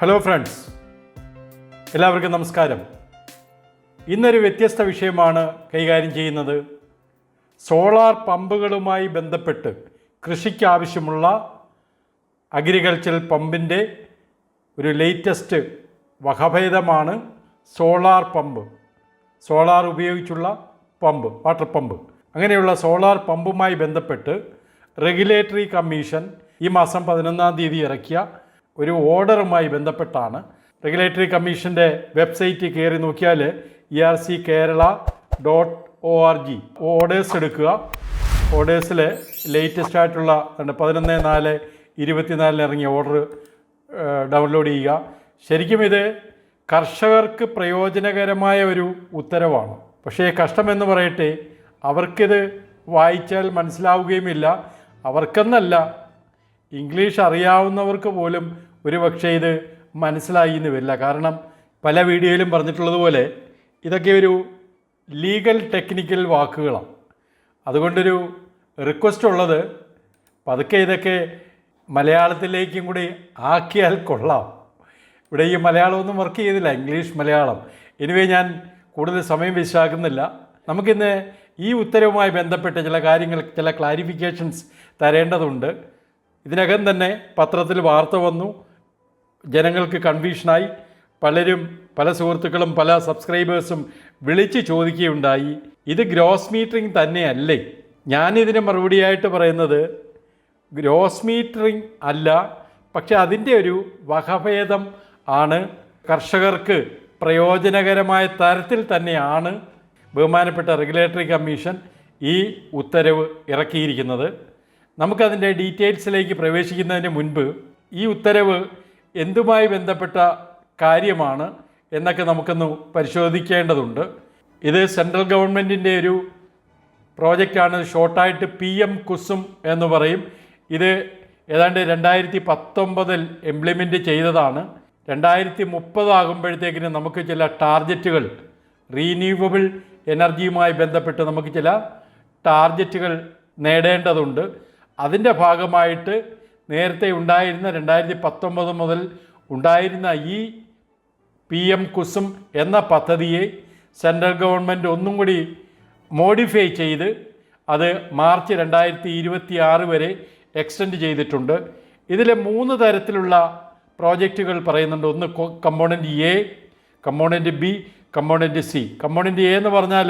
Hello friends എല്ലാവർക്കും നമസ്കാരം. ഇന്നൊരു വ്യത്യസ്ത വിഷയമാണ് കൈകാര്യം ചെയ്യുന്നത്. സോളാർ പമ്പുകളുമായി ബന്ധപ്പെട്ട് കൃഷിക്ക് ആവശ്യമുള്ള അഗ്രികൾച്ചറൽ പമ്പിന്റെ ഒരു ലേറ്റസ്റ്റ് വകഭേദമാണ് സോളാർ പമ്പ്. സോളാർ ഉപയോഗിച്ചുള്ള പമ്പ് വാട്ടർ പമ്പ്. അങ്ങനെയുള്ള സോളാർ പമ്പുമായി ബന്ധപ്പെട്ട് റെഗുലേറ്ററി കമ്മീഷൻ ഈ മാസം പതിനൊന്നാം തീയതി ഇറക്കിയ ഒരു ഓർഡറുമായി ബന്ധപ്പെട്ടാണ്. റെഗുലേറ്ററി കമ്മീഷന്റെ വെബ്സൈറ്റ് കയറി നോക്കിയാൽ E R C Kerala dot O R G. Orders എടുക്കുക. ഓർഡേഴ്സിൽ ലേറ്റസ്റ്റ് ആയിട്ടുള്ള പതിനൊന്ന് നാല് ഇരുപത്തിനാലിന് ഇറങ്ങിയ ഓർഡർ ഡൗൺലോഡ് ചെയ്യുക. ശരിക്കും ഇത് കർഷകർക്ക് പ്രയോജനകരമായ ഒരു ഉത്തരവാണ്. പക്ഷേ കഷ്ടമെന്ന് പറയട്ടെ അവർക്കിത് വായിച്ചാൽ മനസ്സിലാവുകയുമില്ല. അവർക്കെന്നല്ല ഇംഗ്ലീഷ് അറിയാവുന്നവർക്ക് പോലും ഒരു പക്ഷേ ഇത് മനസ്സിലായി എന്ന് വരില്ല. കാരണം പല വീഡിയോയിലും പറഞ്ഞിട്ടുള്ളതുപോലെ ഇതൊക്കെ ഒരു ലീഗൽ ടെക്നിക്കൽ വാക്കുകളാണ്. അതുകൊണ്ടൊരു റിക്വസ്റ്റ് ഉള്ളത് പതുക്കെ ഇതൊക്കെ മലയാളത്തിലേക്കും കൂടി ആക്കിയാൽ കൊള്ളാം. ഇവിടെ ഈ മലയാളമൊന്നും വർക്ക് ചെയ്തില്ല ഇംഗ്ലീഷ് മലയാളം. എനിവേ ഞാൻ കൂടുതൽ സമയം വിശാക്കുന്നില്ല നമുക്കിന്ന് ഈ ഉത്തരവുമായി ബന്ധപ്പെട്ട ചില കാര്യങ്ങൾ ചില ക്ലാരിഫിക്കേഷൻസ് തരേണ്ടതുണ്ട്. ഇതിനകം തന്നെ പത്രത്തിൽ വാർത്ത വന്നു. ജനങ്ങൾക്ക് കൺഫ്യൂഷനായി പലരും പല സുഹൃത്തുക്കളും പല സബ്സ്ക്രൈബേഴ്സും വിളിച്ച് ചോദിക്കുകയുണ്ടായി. ഇത് ഗ്രോസ് മീറ്ററിംഗ് തന്നെയല്ലേ? ഞാനിതിന് മറുപടിയായിട്ട് പറയുന്നത് ഗ്രോസ് മീറ്ററിങ് അല്ല പക്ഷെ അതിന്റെ ഒരു വകഭേദം ആണ്. കർഷകർക്ക് പ്രയോജനകരമായ തരത്തിൽ തന്നെയാണ് ബഹുമാനപ്പെട്ട റെഗുലേറ്ററി കമ്മീഷൻ ഈ ഉത്തരവ് ഇറക്കിയിരിക്കുന്നത്. നമുക്കതിന്റെ ഡീറ്റെയിൽസിലേക്ക് പ്രവേശിക്കുന്നതിന് മുൻപ് ഈ ഉത്തരവ് എന്തുമായി ബന്ധപ്പെട്ട കാര്യമാണ് എന്നൊക്കെ നമുക്കൊന്ന് പരിശോധിക്കേണ്ടതുണ്ട്. ഇത് സെൻട്രൽ ഗവൺമെന്റിന്റെ ഒരു പ്രോജക്റ്റാണ്. ഷോർട്ടായിട്ട് പി എം കുസും എന്ന് പറയും. ഇത് ഏതാണ്ട് രണ്ടായിരത്തി പത്തൊമ്പതിൽ ഇംപ്ലിമെന്റ് ചെയ്തതാണ്. രണ്ടായിരത്തി മുപ്പതാകുമ്പോഴത്തേക്കിന് നമുക്ക് ചില ടാർജറ്റുകൾ റീന്യൂവബിൾ എനർജിയുമായി ബന്ധപ്പെട്ട് നമുക്ക് ചില ടാർജറ്റുകൾ നേടേണ്ടതുണ്ട്. അതിന്റെ ഭാഗമായിട്ട് നേരത്തെ ഉണ്ടായിരുന്ന രണ്ടായിരത്തി പത്തൊമ്പത് മുതൽ ഉണ്ടായിരുന്ന ഈ പി എം കുസും എന്ന പദ്ധതിയെ സെൻട്രൽ ഗവൺമെന്റ് ഒന്നും കൂടി മോഡിഫൈ ചെയ്ത് അത് മാർച്ച് രണ്ടായിരത്തി ഇരുപത്തി ആറ് വരെ എക്സ്റ്റെൻഡ് ചെയ്തിട്ടുണ്ട്. ഇതിലെ മൂന്ന് തരത്തിലുള്ള പ്രോജക്റ്റുകൾ പറയുന്നുണ്ട്. ഒന്ന് component A component B component C. Component A എന്ന് പറഞ്ഞാൽ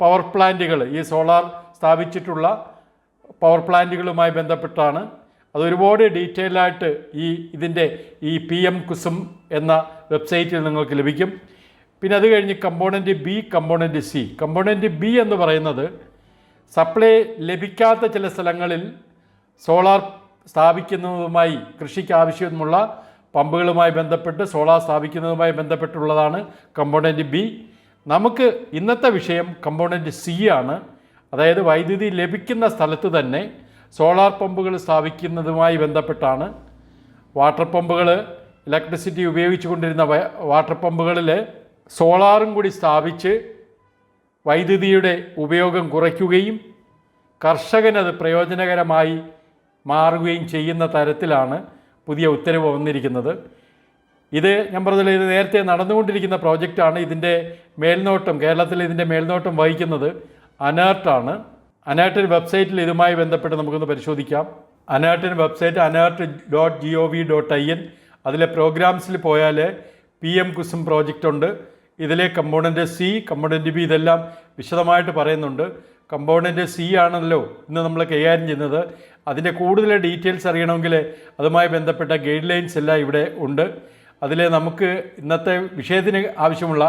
പവർ പ്ലാന്റുകൾ ഈ സോളാർ സ്ഥാപിച്ചിട്ടുള്ള പവർ പ്ലാന്റുകളുമായി ബന്ധപ്പെട്ടാണ് അത് ഒരുപാട് ഡീറ്റെയിൽ ആയിട്ട് ഈ ഇതിന്റെ ഈ പി എം കുസും എന്ന വെബ്സൈറ്റിൽ നിങ്ങൾക്ക് ലഭിക്കും. പിന്നെ അത് കഴിഞ്ഞ് component B component C. Component B എന്ന് പറയുന്നത് സപ്ലൈ ലഭിക്കാത്ത ചില സ്ഥലങ്ങളിൽ സോളാർ സ്ഥാപിക്കുന്നതുമായി കൃഷിക്ക് ആവശ്യമുള്ള പമ്പുകളുമായി ബന്ധപ്പെട്ട് സോളാർ സ്ഥാപിക്കുന്നതുമായി ബന്ധപ്പെട്ടുള്ളതാണ് കമ്പോണന്റ് ബി. നമുക്ക് ഇന്നത്തെ വിഷയം കമ്പോണന്റ് സി ആണ്. അതായത് വൈദ്യുതി ലഭിക്കുന്ന സ്ഥലത്ത് തന്നെ സോളാർ പമ്പുകൾ സ്ഥാപിക്കുന്നതുമായി ബന്ധപ്പെട്ടാണ് വാട്ടർ പമ്പുകൾ ഇലക്ട്രിസിറ്റി ഉപയോഗിച്ചു കൊണ്ടിരുന്ന വാട്ടർ പമ്പുകളിൽ സോളാറും കൂടി സ്ഥാപിച്ച് വൈദ്യുതിയുടെ ഉപയോഗം കുറയ്ക്കുകയും കർഷകനത് പ്രയോജനകരമായി മാറുകയും ചെയ്യുന്ന തരത്തിലാണ് പുതിയ ഉത്തരവ് വന്നിരിക്കുന്നത്. ഇത് ഞാൻ പറഞ്ഞില്ല ഇത് നേരത്തെ നടന്നുകൊണ്ടിരിക്കുന്ന പ്രോജക്റ്റാണ്. ഇതിന്റെ മേൽനോട്ടം കേരളത്തിൽ ഇതിന്റെ മേൽനോട്ടം വഹിക്കുന്നത് അനേർട്ടാണ്. അനേർട്ടിന് വെബ്സൈറ്റിൽ ഇതുമായി ബന്ധപ്പെട്ട് നമുക്കൊന്ന് പരിശോധിക്കാം. അനേർട്ടിന് website ANERT dot G O V dot I N അതിലെ പ്രോഗ്രാംസിൽ പോയാൽ പി എം കുസും പ്രോജക്റ്റ് ഉണ്ട്. ഇതിലെ കമ്പോണന്റ് സി കമ്പോണന്റ് ബി ഇതെല്ലാം വിശദമായിട്ട് പറയുന്നുണ്ട്. കമ്പോണന്റ് സി ആണല്ലോ ഇന്ന് നമ്മൾ കൈകാര്യം ചെയ്യുന്നത്. അതിന്റെ കൂടുതൽ ഡീറ്റെയിൽസ് അറിയണമെങ്കിൽ അതുമായി ബന്ധപ്പെട്ട ഗൈഡ് ലൈൻസ് എല്ലാം ഇവിടെ ഉണ്ട്. അതിൽ നമുക്ക് ഇന്നത്തെ വിഷയത്തിന് ആവശ്യമുള്ള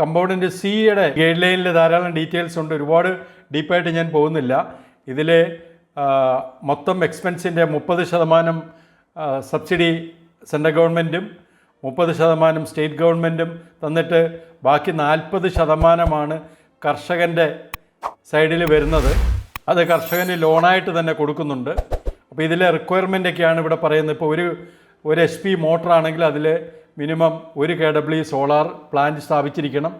കമ്പൗണ്ടിന്റെ സിയുടെ ഗൈഡ് ലൈനിൽ ധാരാളം ഡീറ്റെയിൽസ് ഉണ്ട്. ഒരുപാട് ഡീപ്പായിട്ട് ഞാൻ പോകുന്നില്ല. ഇതിൽ മൊത്തം എക്സ്പെൻസിന്റെ മുപ്പത് ശതമാനം സബ്സിഡി സെൻട്രൽ ഗവൺമെന്റും മുപ്പത് ശതമാനം സ്റ്റേറ്റ് ഗവൺമെന്റും തന്നിട്ട് ബാക്കി നാൽപ്പത് ശതമാനമാണ് കർഷകന്റെ സൈഡിൽ വരുന്നത്. അത് കർഷകന് ലോണായിട്ട് തന്നെ കൊടുക്കുന്നുണ്ട്. അപ്പോൾ ഇതിലെ റിക്വയർമെന്റ് ഒക്കെയാണ് ഇവിടെ പറയുന്നത്. ഇപ്പോൾ ഒരു ഒരു എച്ച് പി മോട്ടറാണെങ്കിൽ അതിൽ മിനിമം ഒരു കെ ഡബ്ല്യു സോളാർ പ്ലാന്റ് സ്ഥാപിച്ചിരിക്കണം.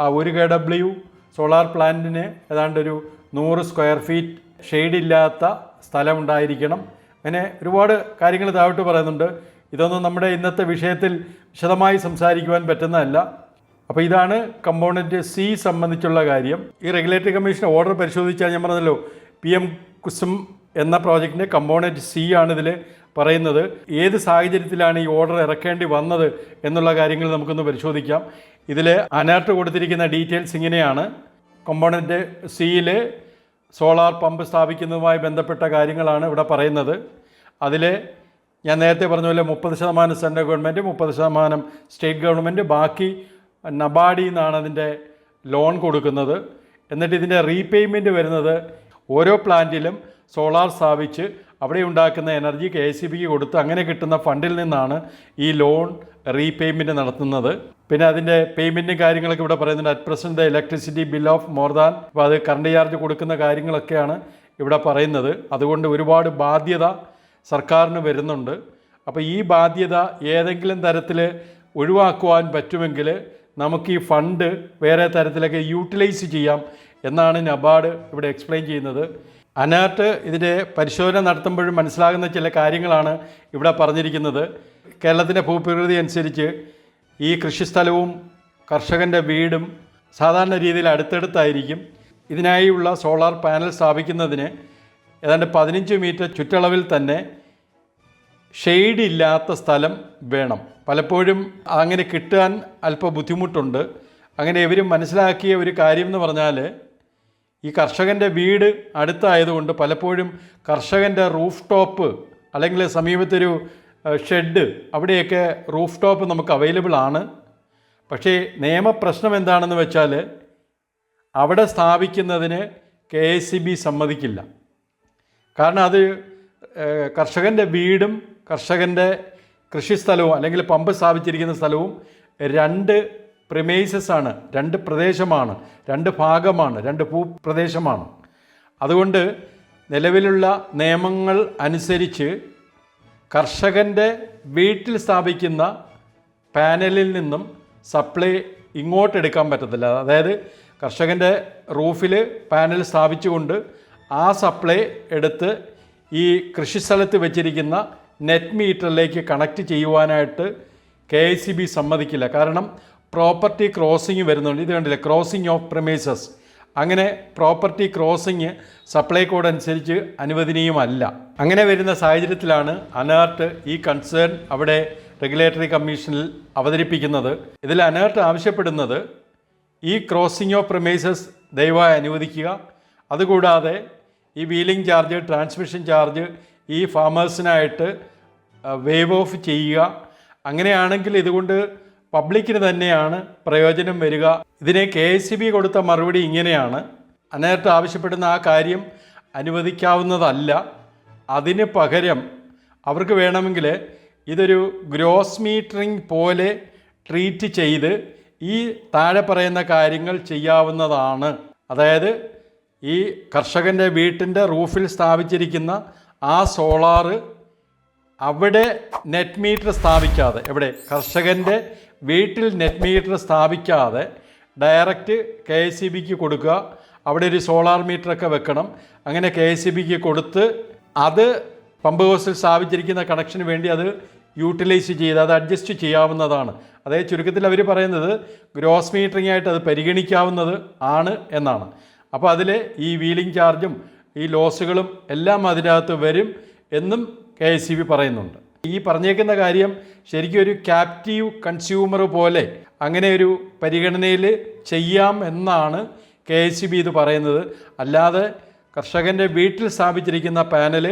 ആ ഒരു കെ ഡബ്ല്യു സോളാർ പ്ലാന്റിന് ഏതാണ്ട് ഒരു നൂറ് സ്ക്വയർ ഫീറ്റ് ഷെയ്ഡില്ലാത്ത സ്ഥലം ഉണ്ടായിരിക്കണം അങ്ങനെ ഒരുപാട് കാര്യങ്ങൾ താഴോട്ട് പറയുന്നുണ്ട്. ഇതൊന്നും നമ്മുടെ ഇന്നത്തെ വിഷയത്തിൽ വിശദമായി സംസാരിക്കുവാൻ പറ്റുന്നതല്ല. അപ്പോൾ ഇതാണ് കമ്പോണന്റ് സി സംബന്ധിച്ചുള്ള കാര്യം. ഈ റെഗുലേറ്ററി കമ്മീഷൻ ഓർഡർ പരിശോധിച്ചാൽ ഞാൻ പറഞ്ഞല്ലോ പി എം കുസും എന്ന പ്രോജക്റ്റിന്റെ കമ്പോണന്റ് സി ആണിതിൽ പറയുന്നത് ഏത് സാഹചര്യത്തിലാണ് ഈ ഓർഡർ ഇറക്കേണ്ടി വന്നത് എന്നുള്ള കാര്യങ്ങൾ നമുക്കൊന്ന് പരിശോധിക്കാം. ഇതിൽ അനർട്ട് കൊടുത്തിരിക്കുന്ന ഡീറ്റെയിൽസ് ഇങ്ങനെയാണ്. കമ്പോണന്റ് സിയിൽ സോളാർ പമ്പ് സ്ഥാപിക്കുന്നതുമായി ബന്ധപ്പെട്ട കാര്യങ്ങളാണ് ഇവിടെ പറയുന്നത്. അതിൽ ഞാൻ നേരത്തെ പറഞ്ഞ പോലെ മുപ്പത് ശതമാനം സെൻട്രൽ ഗവൺമെന്റ് മുപ്പത് ശതമാനം സ്റ്റേറ്റ് ഗവൺമെന്റ് ബാക്കി നബാഡിൽ നിന്നാണ് അതിന്റെ ലോൺ കൊടുക്കുന്നത്. എന്നിട്ട് ഇതിന്റെ റീപേയ്മെന്റ് വരുന്നത് ഓരോ പ്ലാന്റിലും സോളാർ സ്ഥാപിച്ച് അവിടെ ഉണ്ടാക്കുന്ന എനർജി കെ എസ് സി ബിക്ക് കൊടുത്ത് അങ്ങനെ കിട്ടുന്ന ഫണ്ടിൽ നിന്നാണ് ഈ ലോൺ റീപേയ്മെന്റ് നടത്തുന്നത്. പിന്നെ അതിന്റെ പേയ്മെന്റും കാര്യങ്ങളൊക്കെ ഇവിടെ പറയുന്നുണ്ട്. At present the electricity bill of more than അപ്പോൾ അത് കറണ്ട് ചാർജ് കൊടുക്കുന്ന കാര്യങ്ങളൊക്കെയാണ് ഇവിടെ പറയുന്നത്. അതുകൊണ്ട് ഒരുപാട് ബാധ്യത സർക്കാരിന് വരുന്നുണ്ട്. അപ്പോൾ ഈ ബാധ്യത ഏതെങ്കിലും തരത്തിൽ ഒഴിവാക്കുവാൻ പറ്റുമെങ്കിൽ നമുക്ക് ഈ ഫണ്ട് വേറെ തരത്തിലൊക്കെ യൂട്ടിലൈസ് ചെയ്യാം എന്നാണ് നബാർഡ് ഇവിടെ എക്സ്പ്ലെയിൻ ചെയ്യുന്നത്. അനർട്ട് ഇതിന്റെ പരിശോധന നടത്തുമ്പോഴും മനസ്സിലാകുന്ന ചില കാര്യങ്ങളാണ് ഇവിടെ പറഞ്ഞിരിക്കുന്നത്. കേരളത്തിന്റെ ഭൂപ്രകൃതി അനുസരിച്ച് ഈ കൃഷിസ്ഥലവും കർഷകന്റെ വീടും സാധാരണ രീതിയിൽ അടുത്തടുത്തായിരിക്കും. ഇതിനായുള്ള സോളാർ പാനൽ സ്ഥാപിക്കുന്നതിന് ഏതാണ്ട് പതിനഞ്ച് മീറ്റർ ചുറ്റളവിൽ തന്നെ ഷെയ്ഡ് ഇല്ലാത്ത സ്ഥലം വേണം. പലപ്പോഴും അങ്ങനെ കിട്ടാൻ അല്പ ബുദ്ധിമുട്ടുണ്ട്. അങ്ങനെ ഇവർ മനസ്സിലാക്കിയ ഒരു കാര്യം എന്ന് പറഞ്ഞാൽ ഈ കർഷകന്റെ വീട് അടുത്തായതുകൊണ്ട് പലപ്പോഴും കർഷകന്റെ റൂഫ് ടോപ്പ് അല്ലെങ്കിൽ സമീപത്തൊരു ഷെഡ് അവിടെയൊക്കെ റൂഫ് ടോപ്പ് നമുക്ക് അവൈലബിൾ ആണ്. പക്ഷേ നിയമപ്രശ്നം എന്താണെന്ന് വെച്ചാൽ അവിടെ സ്ഥാപിക്കുന്നതിന് കെ എസ് സി ബി സമ്മതിക്കില്ല. കാരണം അത് കർഷകന്റെ വീടും കർഷകന്റെ കൃഷിസ്ഥലവും അല്ലെങ്കിൽ പമ്പ് സ്ഥാപിച്ചിരിക്കുന്ന സ്ഥലവും രണ്ട് പ്രിമൈസസ് ആണ് രണ്ട് പ്രദേശമാണ്. രണ്ട് ഭാഗമാണ്. രണ്ട് ഭൂപ്രദേശമാണ് അതുകൊണ്ട് നിലവിലുള്ള നിയമങ്ങൾ അനുസരിച്ച് കർഷകന്റെ വീട്ടിൽ സ്ഥാപിക്കുന്ന പാനലിൽ നിന്നും സപ്ലൈ ഇങ്ങോട്ട് എടുക്കാൻ പറ്റത്തില്ല. അതായത് കർഷകന്റെ റൂഫിൽ പാനൽ സ്ഥാപിച്ചുകൊണ്ട് ആ സപ്ലൈ എടുത്ത് ഈ കൃഷിസ്ഥലത്ത് വെച്ചിരിക്കുന്ന നെറ്റ് മീറ്ററിലേക്ക് കണക്റ്റ് ചെയ്യുവാനായിട്ട് കെ സമ്മതിക്കില്ല. കാരണം പ്രോപ്പർട്ടി ക്രോസിങ് വരുന്നുണ്ട്. ഇത് കണ്ടില്ലേ? Crossing of premises. അങ്ങനെ പ്രോപ്പർട്ടി ക്രോസിങ് സപ്ലൈ കോഡ് അനുസരിച്ച് അനുവദനീയമല്ല. അങ്ങനെ വരുന്ന സാഹചര്യത്തിലാണ് അനേർട്ട് ഈ കൺസേൺ അവിടെ റെഗുലേറ്ററി കമ്മീഷനിൽ അവതരിപ്പിക്കുന്നത്. ഇതിൽ അനേർട്ട് ആവശ്യപ്പെടുന്നത് ഈ ക്രോസിംഗ് ഓഫ് പ്രമേസസ് ദയവായി അനുവദിക്കുക. അതുകൂടാതെ ഈ വീലിംഗ് ചാർജ് ട്രാൻസ്മിഷൻ ചാർജ് ഈ ഫാമേഴ്സിനായിട്ട് വേവ് ഓഫ് ചെയ്യുക. അങ്ങനെയാണെങ്കിൽ ഇതുകൊണ്ട് പബ്ലിക്കിന് തന്നെയാണ് പ്രയോജനം വരിക. ഇതിനെ കെ എസ് ബി കൊടുത്ത മറുപടി ഇങ്ങനെയാണ്. അനേർട്ട് ആവശ്യപ്പെടുന്ന ആ കാര്യം അനുവദിക്കാവുന്നതല്ല. അതിന് പകരം അവർക്ക് വേണമെങ്കിൽ ഇതൊരു ഗ്രോസ് മീറ്ററിംഗ് പോലെ ട്രീറ്റ് ചെയ്ത് ഈ താഴെ പറയുന്ന കാര്യങ്ങൾ ചെയ്യാവുന്നതാണ്. അതായത് ഈ കർഷകന്റെ വീട്ടിന്റെ റൂഫിൽ സ്ഥാപിച്ചിരിക്കുന്ന ആ സോളാറ് അവിടെ നെറ്റ് മീറ്റർ സ്ഥാപിക്കാതെ എവിടെ കർഷകന്റെ വീട്ടിൽ നെറ്റ് മീറ്റർ സ്ഥാപിക്കാതെ ഡയറക്റ്റ് കെ എസ് സി ബിക്ക് കൊടുക്കുക. അവിടെ ഒരു സോളാർ മീറ്ററൊക്കെ വെക്കണം. അങ്ങനെ കെ എസ് സി ബിക്ക് കൊടുത്ത് അത് പമ്പ് ഹൗസിൽ സ്ഥാപിച്ചിരിക്കുന്ന കണക്ഷന് വേണ്ടി അത് യൂട്ടിലൈസ് ചെയ്ത് അത് അഡ്ജസ്റ്റ് ചെയ്യാവുന്നതാണ്. അതായത് ചുരുക്കത്തിൽ അവർ പറയുന്നത് ഗ്രോസ് മീറ്ററിംഗ് ആയിട്ട് അത് പരിഗണിക്കാവുന്നത് ആണ് എന്നാണ്. അപ്പോൾ അതിൽ ഈ വീലിംഗ് ചാർജും ഈ ലോസുകളും എല്ലാം അതിനകത്ത് വരും എന്നും കെ പറയുന്നുണ്ട്. ഈ പറഞ്ഞേക്കുന്ന കാര്യം ശരിക്കും ഒരു ക്യാപ്റ്റീവ് കൺസ്യൂമർ പോലെ അങ്ങനെ ഒരു പരിഗണനയിൽ ചെയ്യാം എന്നാണ് കെ എസ് ബി ഇത് പറയുന്നത്. അല്ലാതെ കർഷകന്റെ വീട്ടിൽ സ്ഥാപിച്ചിരിക്കുന്ന പാനൽ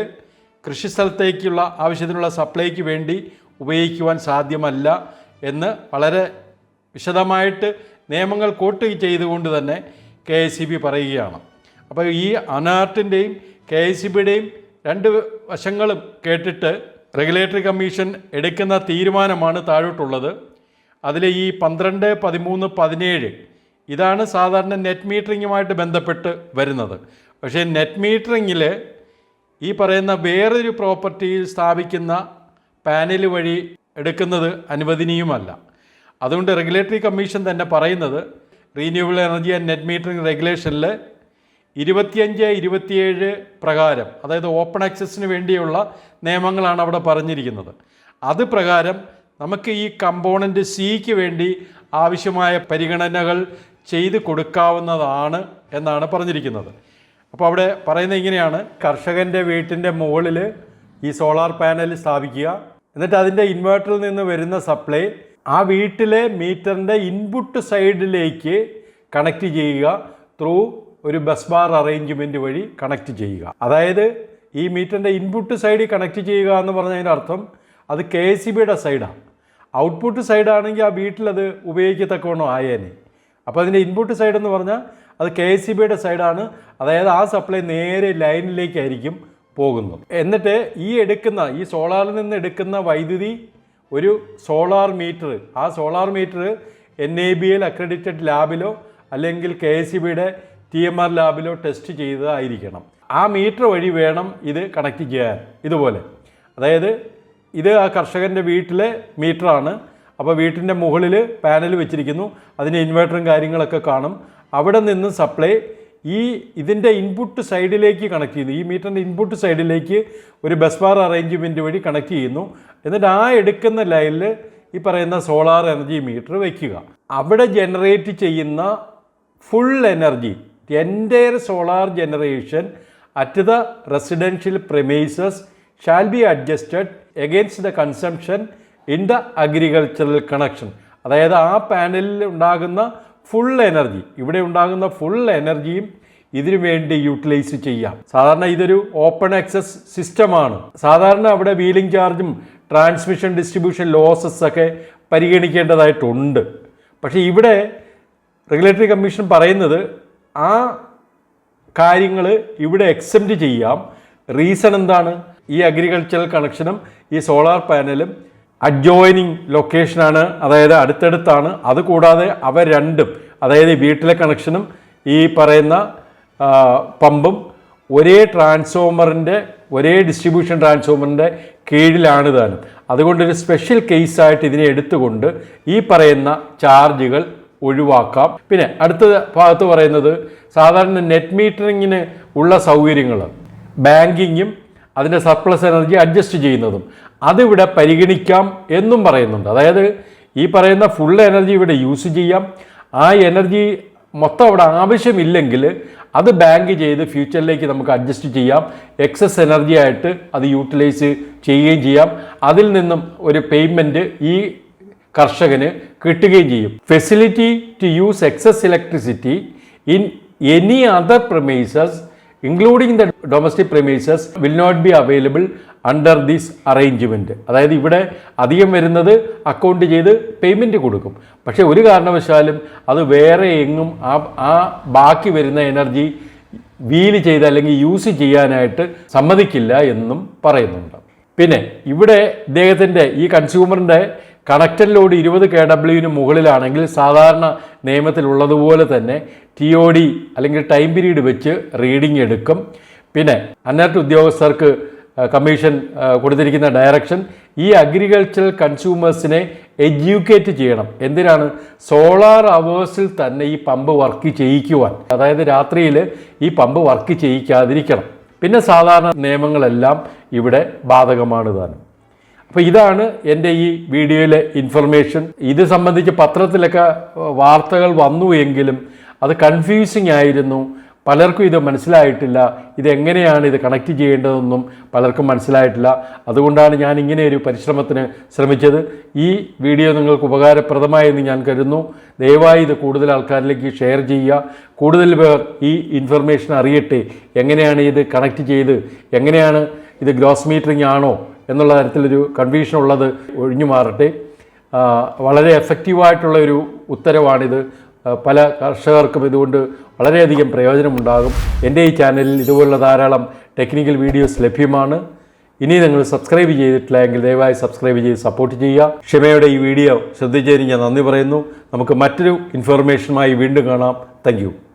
കൃഷിസ്ഥലത്തേക്കുള്ള ആവശ്യത്തിനുള്ള സപ്ലൈക്ക് വേണ്ടി ഉപയോഗിക്കുവാൻ സാധ്യമല്ല എന്ന് വളരെ വിശദമായിട്ട് നിയമങ്ങൾ കോട്ട് ചെയ്തുകൊണ്ട് തന്നെ കെ എസ് സി ബി പറയുകയാണ്. അപ്പോൾ ഈ അനാർട്ടിന്റെയും കെ എസ് സി ബിയുടെയും രണ്ട് വശങ്ങളും കേട്ടിട്ട് റെഗുലേറ്ററി കമ്മീഷൻ എടുക്കുന്ന തീരുമാനമാണ് താഴോട്ടുള്ളത്. അതിൽ ഈ പന്ത്രണ്ട് പതിമൂന്ന് പതിനേഴ് ഇതാണ് സാധാരണ നെറ്റ് മീറ്ററിങ്ങുമായിട്ട് ബന്ധപ്പെട്ട് വരുന്നത്. പക്ഷേ നെറ്റ് മീറ്ററിങ്ങിൽ ഈ പറയുന്ന വേറൊരു പ്രോപ്പർട്ടിയിൽ സ്ഥാപിക്കുന്ന പാനൽ വഴി എടുക്കുന്നത് അനുവദനീയമല്ല. അതുകൊണ്ട് റെഗുലേറ്ററി കമ്മീഷൻ തന്നെ പറയുന്നത് renewable energy and net metering റെഗുലേഷനിൽ ഇരുപത്തിയഞ്ച് ഇരുപത്തിയേഴ് പ്രകാരം അതായത് ഓപ്പൺ ആക്സസിന് വേണ്ടിയുള്ള നിയമങ്ങളാണ് അവിടെ പറഞ്ഞിരിക്കുന്നത്. അത് പ്രകാരം നമുക്ക് ഈ കമ്പോണന്റ് സിക്ക് വേണ്ടി ആവശ്യമായ പരിഗണനകൾ ചെയ്ത് കൊടുക്കാവുന്നതാണ് എന്നാണ് പറഞ്ഞിരിക്കുന്നത്. അപ്പോൾ അവിടെ പറയുന്നത് ഇങ്ങനെയാണ്. കർഷകന്റെ വീട്ടിന്റെ മുകളിൽ ഈ സോളാർ പാനൽ സ്ഥാപിക്കുക. എന്നിട്ട് അതിന്റെ ഇൻവേർട്ടറിൽ നിന്ന് വരുന്ന സപ്ലൈ ആ വീട്ടിലെ മീറ്ററിന്റെ ഇൻപുട്ട് സൈഡിലേക്ക് കണക്ട് ചെയ്യുക ത്രൂ ഒരു ബസ് ബാർ അറേഞ്ച്മെന്റ് വഴി കണക്ട് ചെയ്യുക. അതായത് ഈ മീറ്ററിന്റെ ഇൻപുട്ട് സൈഡിൽ കണക്ട് ചെയ്യുക എന്ന് പറഞ്ഞതിന്റെ അർത്ഥം അത് കെ എസ് സി ബിയുടെ സൈഡാണ് ഔട്ട്പുട്ട് സൈഡാണെങ്കിൽ ആ വീട്ടിലത് ഉപയോഗിക്കത്തക്കവണ്ണം ആയേനെ. അപ്പോൾ അതിന്റെ ഇൻപുട്ട് സൈഡ് എന്ന് പറഞ്ഞാൽ അത് കെ എസ് സി ബിയുടെ സൈഡാണ് അതായത് ആ സപ്ലൈ നേരെ ലൈനിലേക്കായിരിക്കും പോകുന്നത്. എന്നിട്ട് ഈ എടുക്കുന്ന ഈ സോളാറിൽ നിന്ന് എടുക്കുന്ന വൈദ്യുതി ഒരു സോളാർ മീറ്റർ ആ solar meter N A B L accredited ലാബിലോ അല്ലെങ്കിൽ കെ എസ് സി ബിയുടെ ടി എം ആർ ലാബിലോ ടെസ്റ്റ് ചെയ്തതായിരിക്കണം. ആ മീറ്റർ വഴി വേണം ഇത് കണക്ട് ചെയ്യാൻ. ഇതുപോലെ. അതായത് ഇത് ആ കർഷകന്റെ വീട്ടിലെ മീറ്ററാണ് അപ്പോൾ വീട്ടിന്റെ മുകളിൽ പാനൽ വെച്ചിരിക്കുന്നു. അതിന് ഇൻവേർട്ടറും കാര്യങ്ങളൊക്കെ കാണും. അവിടെ നിന്ന് സപ്ലൈ ഈ ഇതിന്റെ ഇൻപുട്ട് സൈഡിലേക്ക് കണക്ട് ചെയ്യുന്നു ഈ മീറ്ററിന്റെ ഇൻപുട്ട് സൈഡിലേക്ക് ഒരു ബസ് ബാർ അറേഞ്ച്മെന്റ് വഴി കണക്ട് ചെയ്യുന്നു. എന്നിട്ട് ആ എടുക്കുന്ന ലൈനിൽ ഈ പറയുന്ന സോളാർ എനർജി മീറ്റർ വയ്ക്കുക അവിടെ ജനറേറ്റ് ചെയ്യുന്ന full energy entire solar generation at the residential premises shall be adjusted against the consumption in the agricultural connection അതായത് ആ പാനലിൽ ഉണ്ടാകുന്ന ഫുൾ എനർജി ഇവിടെ ഉണ്ടാകുന്ന ഫുൾ എനർജിയും ഇതിനു വേണ്ടി യൂട്ടിലൈസ് ചെയ്യാം. സാധാരണ ഇതൊരു ഓപ്പൺ ആക്സസ് സിസ്റ്റമാണ് സാധാരണ അവിടെ വീലിംഗ് ചാർജും ട്രാൻസ്മിഷൻ ഡിസ്ട്രിബ്യൂഷൻ ലോസസ് ഒക്കെ പരിഗണിക്കേണ്ടതായിട്ടുണ്ട്. പക്ഷേ ഇവിടെ റെഗുലേറ്ററി കമ്മീഷൻ പറയുന്നത് ആ കാര്യങ്ങൾ ഇവിടെ എക്സെപ്റ്റ് ചെയ്യാം. റീസൺ എന്താണ്? ഈ അഗ്രികൾച്ചറൽ കണക്ഷനും ഈ സോളാർ പാനലും അഡ്ജോയിനിങ് ലൊക്കേഷനാണ് അതായത് അടുത്തടുത്താണ്. അതുകൂടാതെ അവ രണ്ടും അതായത് വീട്ടിലെ കണക്ഷനും ഈ പറയുന്ന പമ്പും ഒരേ ട്രാൻസ്ഫോമറിന്റെ ഒരേ ഡിസ്ട്രിബ്യൂഷൻ ട്രാൻസ്ഫോമറിന്റെ കീഴിലാണ് താനും അതുകൊണ്ടൊരു സ്പെഷ്യൽ കേസായിട്ട് ഇതിനെ എടുത്തുകൊണ്ട് ഈ പറയുന്ന ചാർജുകൾ ഒഴിവാക്കാം. പിന്നെ അടുത്ത ഭാഗത്ത് പറയുന്നത് സാധാരണ നെറ്റ് മീറ്ററിങ്ങിന് ഉള്ള സൗകര്യങ്ങൾ ബാങ്കിങ്ങും അതിന്റെ സർപ്ലസ് എനർജി അഡ്ജസ്റ്റ് ചെയ്യുന്നതും അതിവിടെ പരിഗണിക്കാം എന്നും പറയുന്നുണ്ട്. അതായത് ഈ പറയുന്ന ഫുൾ എനർജി ഇവിടെ യൂസ് ചെയ്യാം. ആ എനർജി മൊത്തം അവിടെ ആവശ്യമില്ലെങ്കിൽ അത് ബാങ്ക് ചെയ്ത് ഫ്യൂച്ചറിലേക്ക് നമുക്ക് അഡ്ജസ്റ്റ് ചെയ്യാം. എക്സസ് എനർജി ആയിട്ട് അത് യൂട്ടിലൈസ് ചെയ്യുകയും ചെയ്യാം. അതിൽ നിന്നും ഒരു പേയ്മെന്റ് ഈ കർഷകന് കിട്ടുകയും ചെയ്യും. Facility to use excess electricity in any other premises including the domestic premises will not be available under this arrangement അതായത് ഇവിടെ അധികം വരുന്നത് അക്കൗണ്ട് ചെയ്ത് പേയ്മെന്റ് കൊടുക്കും. പക്ഷേ ഒരു കാരണവശാലും അത് വേറെ എങ്ങും ആ ആ ബാക്കി വരുന്ന എനർജി വീൽ ചെയ്ത് അല്ലെങ്കിൽ യൂസ് ചെയ്യാനായിട്ട് സമ്മതിക്കില്ല എന്നും പറയുന്നുണ്ട്. പിന്നെ ഇവിടെ ഇദ്ദേഹത്തിന്റെ ഈ കൺസ്യൂമറിന്റെ കണക്റ്റഡ് ലോഡ് ഇരുപത് കെ ഡബ്ല്യുവിന് മുകളിലാണെങ്കിൽ സാധാരണ നിയമത്തിലുള്ളതുപോലെ തന്നെ ടി ഒ ഡി അല്ലെങ്കിൽ ടൈം പീരീഡ് വെച്ച് റീഡിംഗ് എടുക്കും. പിന്നെ അന്നേരത്തെ ഉദ്യോഗസ്ഥർക്ക് കമ്മീഷൻ കൊടുത്തിരിക്കുന്ന ഡയറക്ഷൻ ഈ അഗ്രികൾച്ചറൽ കൺസ്യൂമേഴ്സിനെ എഡ്യൂക്കേറ്റ് ചെയ്യണം. എന്തിനാണ്? സോളാർ അവേഴ്സിൽ തന്നെ ഈ പമ്പ് വർക്ക് ചെയ്യിക്കുവാൻ. അതായത് രാത്രിയിൽ ഈ പമ്പ് വർക്ക് ചെയ്യിക്കാതിരിക്കണം. പിന്നെ സാധാരണ നിയമങ്ങളെല്ലാം ഇവിടെ ബാധകമാണ് താനും. അപ്പോൾ ഇതാണ് എന്റെ ഈ വീഡിയോയിലെ ഇൻഫർമേഷൻ ഇത് സംബന്ധിച്ച് പത്രത്തിലൊക്കെ വാർത്തകൾ വന്നു എങ്കിലും അത് കൺഫ്യൂസിങ് ആയിരുന്നു. പലർക്കും ഇത് മനസ്സിലായിട്ടില്ല. ഇതെങ്ങനെയാണ് ഇത് കണക്ട് ചെയ്യേണ്ടതെന്നും പലർക്കും മനസ്സിലായിട്ടില്ല. അതുകൊണ്ടാണ് ഞാൻ ഇങ്ങനെ ഒരു പരിശ്രമത്തിന് ശ്രമിച്ചത്. ഈ വീഡിയോ നിങ്ങൾക്ക് ഉപകാരപ്രദമായെന്ന് ഞാൻ കരുതുന്നു. ദയവായി ഇത് കൂടുതൽ ആൾക്കാരിലേക്ക് ഷെയർ ചെയ്യുക. കൂടുതൽ പേർ ഈ ഇൻഫർമേഷൻ അറിയട്ടെ. എങ്ങനെയാണ് ഇത് കണക്ട് ചെയ്ത്? എങ്ങനെയാണ് ഇത് ഗ്രോസ് മീറ്ററിംഗ് ആണോ? എന്നുള്ള തരത്തിലൊരു കൺഫ്യൂഷൻ ഉള്ളത് ഒഴിഞ്ഞു മാറട്ടെ. വളരെ എഫക്റ്റീവായിട്ടുള്ള ഒരു ഉത്തരവാണിത്. പല കർഷകർക്കും ഇതുകൊണ്ട് വളരെയധികം പ്രയോജനമുണ്ടാകും. എന്റെ ഈ ചാനലിൽ ഇതുപോലുള്ള ധാരാളം ടെക്നിക്കൽ വീഡിയോസ് ലഭ്യമാണ്. ഇനി നിങ്ങൾ സബ്സ്ക്രൈബ് ചെയ്തിട്ടില്ല എങ്കിൽ ദയവായി സബ്സ്ക്രൈബ് ചെയ്ത് സപ്പോർട്ട് ചെയ്യുക. ക്ഷമയുടെ ഈ വീഡിയോ ശ്രദ്ധിച്ചതിന് ഞാൻ നന്ദി പറയുന്നു. നമുക്ക് മറ്റൊരു ഇൻഫർമേഷനുമായി വീണ്ടും കാണാം. താങ്ക്